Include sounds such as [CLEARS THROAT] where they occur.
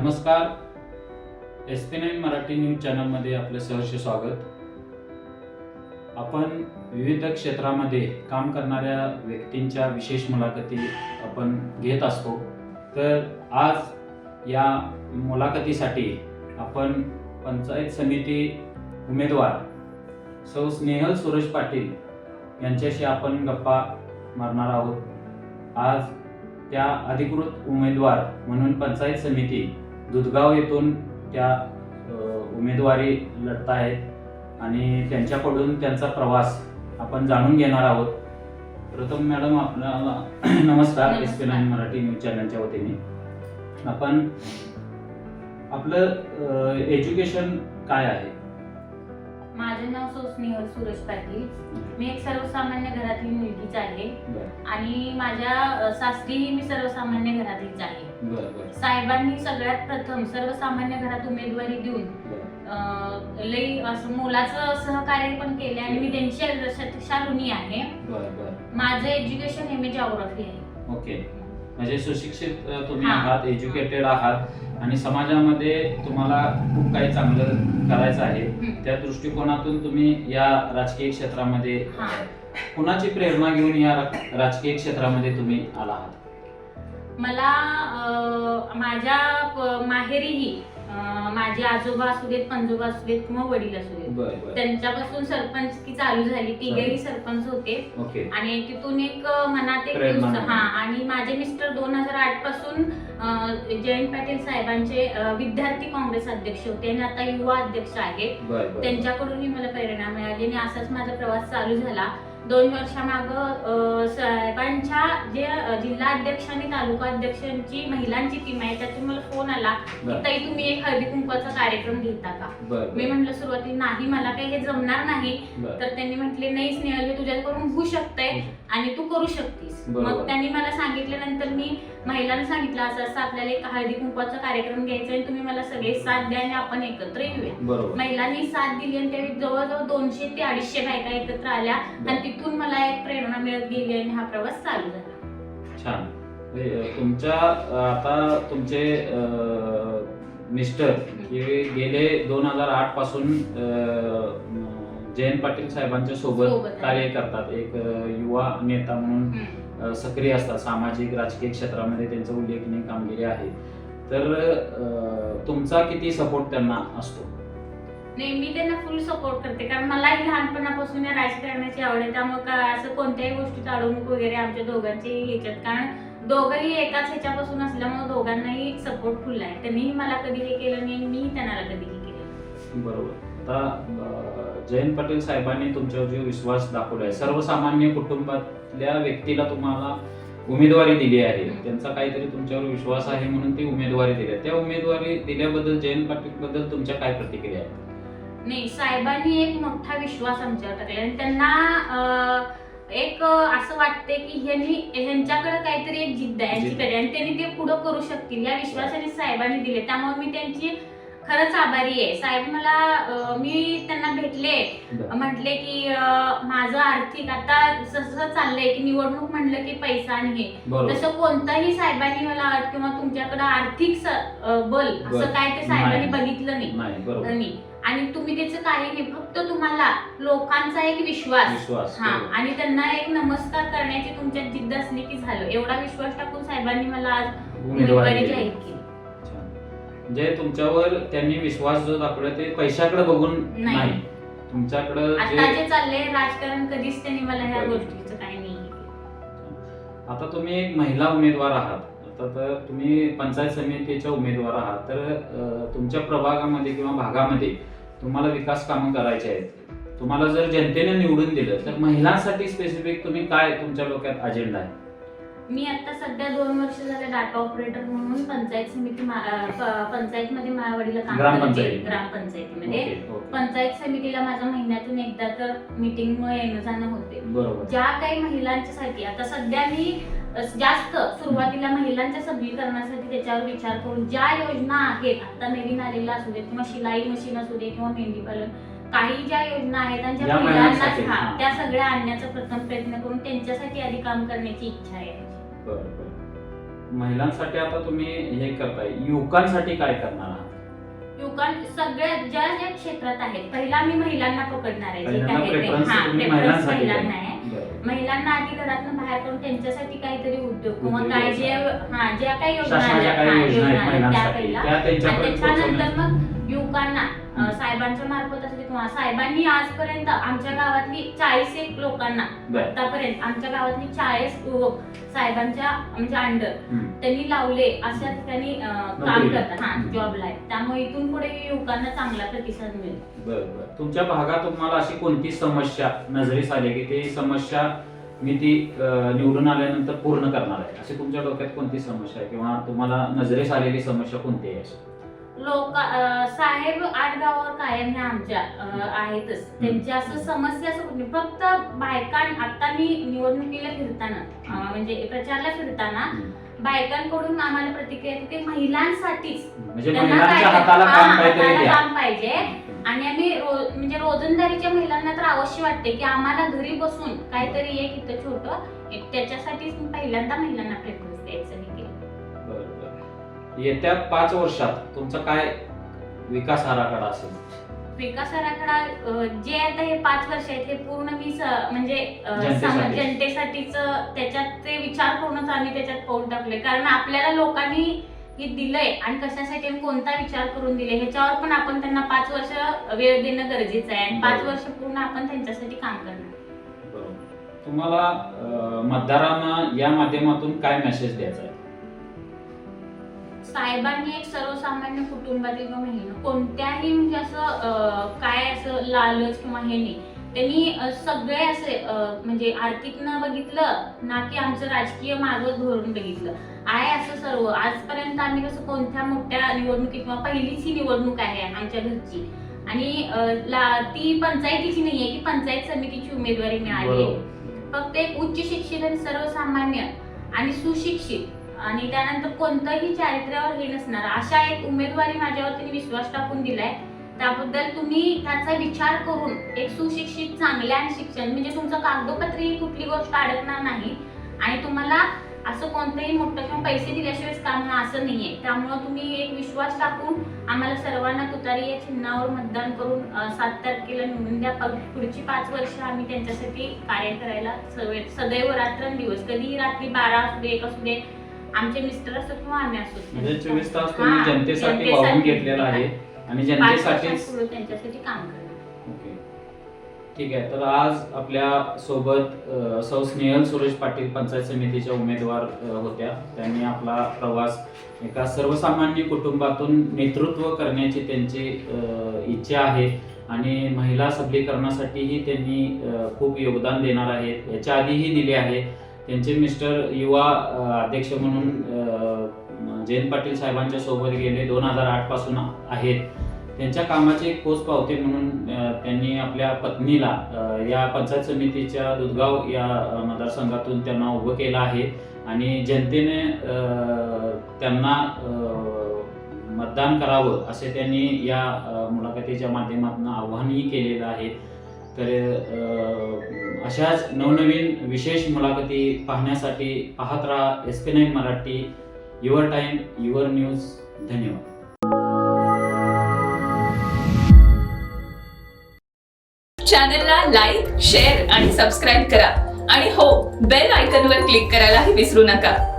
नमस्कार. S P nine Marathi news चॅनलमध्ये आपलं सहर्ष स्वागत. आपण विविध क्षेत्रामध्ये काम करणाऱ्या व्यक्तींच्या विशेष मुलाखती आपण घेत असतो. तर आज या मुलाखतीसाठी आपण पंचायत समिती उमेदवार सौ स्नेहल सुरेश पाटील यांच्याशी आपण गप्पा मारणार आहोत. आज त्या अधिकृत उमेदवार म्हणून पंचायत समिती दुधगाव येथून त्या उमेदवारी लढत आहेत आणि त्यांच्याकडून त्यांचा प्रवास आपण जाणून घेणार आहोत. प्रथम मॅडम आपल्याला [CLEARS THROAT] नमस्कार. S P nine Marathi news चॅनलच्या वतीने. आपण आपलं एज्युकेशन काय आहे? माझं नाव सौ स्नेहल सुरेश पाटील. मी एक सर्वसामान्य घरातली मुलगीच आहे. आणि माझ्या सासरीही मी सर्वसामान्य घरातलीच आहे. साहेबांनी सगळ्यात प्रथम सर्वसामान्य घरात उमेदवारी देऊन लई असं मोलाचं सहकार्य पण केले आणि मी त्यांची ऋणी आहे. माझं एज्युकेशन एम ए जॉग्राफी आहे. ओके. म्हणजे सुशिक्षित तुम्ही. आहात एज्युकेटेड आहात. आणि समाजामध्ये तुम्हाला खूप काही चांगलं करायचं आहे. त्या दृष्टिकोनातून तुम्ही या राजकीय क्षेत्रामध्ये. कुणाची प्रेरणा घेऊन या राजकीय क्षेत्रामध्ये तुम्ही आला आहात मला माझ्या माहेरीही माझे आजोबा असू देत पंजोबा असू देत किंवा वडील असू देत. बरं बरं. त्यांच्यापासून सरपंच की चालू झाली तिघेही सरपंच होते. ओके. आणि तिथून एक मनात एक प्रेरणा. हा आणि माझे मिस्टर दोन हजार आठपासून अ, जयंत पाटील साहेबांचे अ, विद्यार्थी काँग्रेस अध्यक्ष होते आणि आता युवा अध्यक्ष आहेत. बरं बरं. त्यांच्याकडूनही मला प्रेरणा मिळाली आणि असाच माझा प्रवास चालू झाला. दोन वर्षामाग साहेबांच्या जे जिल्हा अध्यक्ष आणि तालुका अध्यक्षांची महिलांची टीम आहे त्यातून मला फोन आला की ताई तुम्ही एक हळदी कुंकवाचा कार्यक्रम घेता का? मी म्हटलं सुरुवातीला नाही मला काही हे जमणार नाही. तर त्यांनी म्हटले नाही स्नेहल तुझ्याकडून होऊ शकतंय आणि तू करू शकतीस. मग त्यांनी मला सांगितल्यानंतर मी महिलांना सांगितलं असं असं आपल्याला एक हळदी कुंकवाचा कार्यक्रम घ्यायचा आहे तुम्ही मला सगळे साथ द्या आणि आपण एकत्र येऊया. बरोबर. महिलांनी साथ दिली आणि त्यावेळी जवळजवळ दोनशे ते अडीचशे बायका एकत्र आल्या आणि तिथून मला एक प्रेरणा मिळत गेली आणि हा प्रवास चालू झाला. छान. तुमच्या आता तुमचे मिस्टर गेले दोन हजार आठपासून जयंत पाटील साहेबांच्या सोबत. कार्य करतात. एक युवा नेता म्हणून सक्रिय असतात. सामाजिक राजकीय क्षेत्रामध्ये त्यांचं उल्लेखनीय कामगिरी आहे. तर तुमचा किती सपोर्ट त्यांना असतो? नाही मी त्यांना फुल सपोर्ट करते. कारण मलाही लहानपणापासून या राजकारणाची आवड आहे. त्यामुळे काय असं कोणत्याही गोष्टी अडवणूक वगैरे आमच्या दोघांची ह्याच्यात. कारण दोघंही एकाच ह्याच्यापासून असल्यामुळे दोघांनाही सपोर्ट फुल आहे. त्यांनीही मला कधी हे केलं नाही मी त्यांना कधी केलं बरोबर. आता जयंत पाटील साहेबांनी तुमच्यावर जो विश्वास दाखवला आहे सर्वसामान्य कुटुंबातल्या व्यक्तीला तुम्हाला उमेदवारी दिली आहे. त्यांचा काहीतरी तुमच्यावर विश्वास आहे म्हणून ती उमेदवारी दिली आहे त्या उमेदवारी दिल्याबद्दल जयंत पाटील बद्दल तुमच्या काय प्रतिक्रिया आहेत? नाही साहेबांनी एक मोठा विश्वास आमच्यावर टाकला आणि त्यांना एक असं वाटते की ह्यांनी ह्यांच्याकडे काहीतरी एक जिद्द आहे. यांच्याकडे आणि त्यांनी ते पुढं करू शकतील. या विश्वासाने साहेबांनी दिले. त्यामुळे मी त्यांची खरंच आभारी आहे साहेब मला मी त्यांना भेटले म्हटले की माझं आर्थिक आता जसं चाललंय की निवडणूक म्हणलं की पैसा आणि हे बरोबर तसं कोणताही साहेबांनी मला किंवा तुमच्याकडे आर्थिक बल. असं काय ते साहेबांनी नाही. बघितलं नाही नाही नाही आणि तुम्ही त्याचं काही नाही फक्त तुम्हाला लोकांचा एक विश्वास हा. आणि त्यांना एक नमस्कार करण्याची तुमच्यात जिद्द असली की झालं एवढा विश्वास टाकून साहेबांनी मला आज उमेदवारी. जाहीर केली. म्हणजे तुमच्यावर त्यांनी विश्वास जो दाखवला ते पैशाकडे बघून नाही. नाही तुमच्याकडं आता जे जे चाललंय राजकारण कधीच त्यांनी मला ह्या. गोष्टीचं काही नाही. आता तुम्ही एक महिला उमेदवार आहात आता तर तुम्ही पंचायत समितीच्या उमेदवार आहात तर अ, तुमच्या प्रभागामध्ये किंवा भागामध्ये तुम्हाला विकास कामं करायचे आहेत तुम्हाला जर जनतेने निवडून दिलं तर महिलांसाठी स्पेसिफिक तुम्ही काय तुमच्या डोक्यात अजेंडा आहे मी आता सध्या दोन वर्ष झाले डाटा ऑपरेटर म्हणून पंचायत समिती पंचायतमध्ये मायावाडीला काम करते ग्रामपंचायत. ग्रामपंचायतीमध्ये. पंचायत समितीला माझ्या महिन्यातून एकदा तर मीटिंग येणं जाणं होते ज्या काही महिलांच्यासाठी आता सध्या मी जास्त सुरुवातीला महिलांच्या सबलीकरणासाठी त्याच्यावर विचार करून ज्या योजना आहेत आता नवीन आलेल्या असू दे किंवा शिलाई मशीन असू दे किंवा मेंढी पालन काही ज्या योजना आहेत महिलांसाठी, महिलांना. त्या सगळ्या आणण्याचा प्रथम प्रयत्न करून त्यांच्यासाठी आधी काम करण्याची इच्छा आहे बरं बरं. महिलांसाठी आता तुम्ही हे करताय. युवकांसाठी काय करणार आहात? युवकां सगळ्या ज्या ज्या क्षेत्रात आहेत पहिला मी महिलांना पकडणार आहे. जे काय आहे ते. preference हा, तुम्ही preference महिलांसाठी महिलांना द्या. आहे. बरं. महिलांना आधी घरातून बाहेर करून त्यांच्यासाठी काहीतरी उद्योग किंवा उद्योग काय जे हा ज्या काही योजना शासनाच्या आल्या, काही हा, योजना आहेत त्या महिलांसाठी. पहिला. त्या आणि त्यांच्यापर्यंत त्याच्यानंतर मग युवकांना साहेबांच्या मार्फत असले किंवा साहेबांनी आजपर्यंत आमच्या गावातली चाळीस एक लोकांना बरं. आतापर्यंत आमच्या गावातली चाळीस युवक साहेबांच्या म्हणजे अंडर हम्म. त्यांनी लावले अशा ठिकाणी अं, काम नोकरीला. करतात हा हम्म. जॉबला आहे त्यामुळे इथून पुढे युवकांना चांगला प्रतिसाद मिळेल बरं बरं तुमच्या भागात तुम्हाला अशी कोणती समस्या नजरेस आली की ती समस्या मी ती अं, निवडून आल्यानंतर पूर्ण करणार आहे अशी तुमच्या डोक्यात कोणती समस्या आहे किंवा तुम्हाला नजरेस आलेली समस्या कोणती आहे अशी? लोक साहेब आठ गावावर कायम ह्या आमच्या आहेतच. त्यांची असं समस्या असं कुठली? फक्त बायकां आता मी निवडणुकीला फिरताना म्हणजे प्रचारला फिरताना बायकांकडून आम्हाला प्रतिक्रिया येते ते महिलांसाठीच. म्हणजे त्यांना काम पाहिजे. आणि आम्ही म्हणजे रोजंदारीच्या महिलांना तर अवश्य वाटते की आम्हाला घरी बसून काहीतरी एक इथं छोटं त्याच्यासाठीच पहिल्यांदा महिलांना प्रेफरन्स द्यायचं. येत्या पाच वर्षात तुमचा काय विकास आराखडा असेल विकास आराखडा जे आता हे पाच वर्ष आहेत हे पूर्ण मी म्हणजे जनतेसाठी. जनतेसाठीच त्याच्यात ते विचार करूनच आम्ही त्याच्यात पाऊल टाकले कारण आपल्याला लोकांनी हे दिलंय आणि कशासाठी आणि कोणता विचार करून दिले ह्याच्यावर पण आपण त्यांना पाच वर्ष वेळ देणं गरजेचं आहे आणि पाच बरोबर. वर्ष पूर्ण आपण त्यांच्यासाठी काम करणार बरोबर. तुम्हाला अं, मतदारांना या माध्यमातून काय मेसेज द्यायचा आहे साहेबांनी एक सर्वसामान्य कुटुंबातील किंवा महिला कोणत्याही म्हणजे असं काय असं लालच किंवा हे नाही त्यांनी सगळे असे म्हणजे आर्थिक न बघितलं ना की आमचं राजकीय मागं धोरण बघितलं. आहे असं सर्व. आजपर्यंत आम्ही कसं कोणत्या मोठ्या निवडणुकीत किंवा पहिलीच ही निवडणूक आहे आमच्या घरची. आणि ती पंचायतीची नाहीये की पंचायत समितीची उमेदवारी मिळाली. फक्त एक उच्च शिक्षित आणि सर्वसामान्य आणि सुशिक्षित. आणि त्यानंतर कोणतंही चारित्र्यावर हे नसणार. अशा एक उमेदवारी माझ्यावर त्यांनी विश्वास टाकून दिलाय. त्याबद्दल तुम्ही त्याचा विचार करून एक सुशिक्षित चांगल्या आणि शिक्षण म्हणजे तुमचं कागदोपत्री कुठली गोष्ट अडकणार नाही आणि तुम्हाला असं कोणतंही मोठं किंवा पैसे दिल्याशिवाय काम होणार असं नाहीये. त्यामुळं तुम्ही एक विश्वास टाकून आम्हाला सर्वांना तुतारी या चिन्हावर मतदान करून सात तारखेला निवडून द्या. पुढची पाच वर्ष आम्ही त्यांच्यासाठी कार्य करायला सवय सदैव रात्रंदिवस. कधीही रात्री बारा असू दे एक असू दे आमचे मिस्टर असो किंवा आम्ही असो म्हणजे चोवीस तास तुम्ही जनतेसाठी जनतेसाठी. वाहून घेतलेला आहे आणि पाच जनतेसाठीच वर्षांपूर्वी त्यांच्यासाठी काम करणार. ओके. ठीक आहे तर आज आपल्यासोबत अ, सौ स्नेहल सुरेश पाटील पंचायत समितीच्या उमेदवार अ, होत्या. त्यांनी आपला प्रवास एका सर्वसामान्य कुटुंबातून नेतृत्व करण्याची त्यांची अ, इच्छा आहे आणि महिला सबलीकरणासाठीही त्यांनी अ, खूप योगदान देणार आहेत. याच्या आधीही दिले आहे. त्यांचे मिस्टर युवा अध्यक्ष म्हणून जयंत पाटील साहेबांच्या सोबत गेले. दोन हजार आठपासून आहेत. त्यांच्या कामाची एक पोच पावते म्हणून त्यांनी आपल्या पत्नीला या पंचायत समितीच्या दुधगाव या मतदारसंघातून त्यांना उभं केलं आहे. आणि जनतेने त्यांना मतदान करावं असे त्यांनी या मुलाखतीच्या माध्यमातून आव्हानही केलेलं आहे. तर अशाच नवनवीन विशेष मुलाखती पाहण्यासाठी पाहत राहा S P nine Marathi. Your time your news. धन्यवाद. चॅनलला लाईक शेअर आणि सबस्क्राईब करा. आणि हो बेल आयकॉनवर क्लिक करायलाही विसरू नका.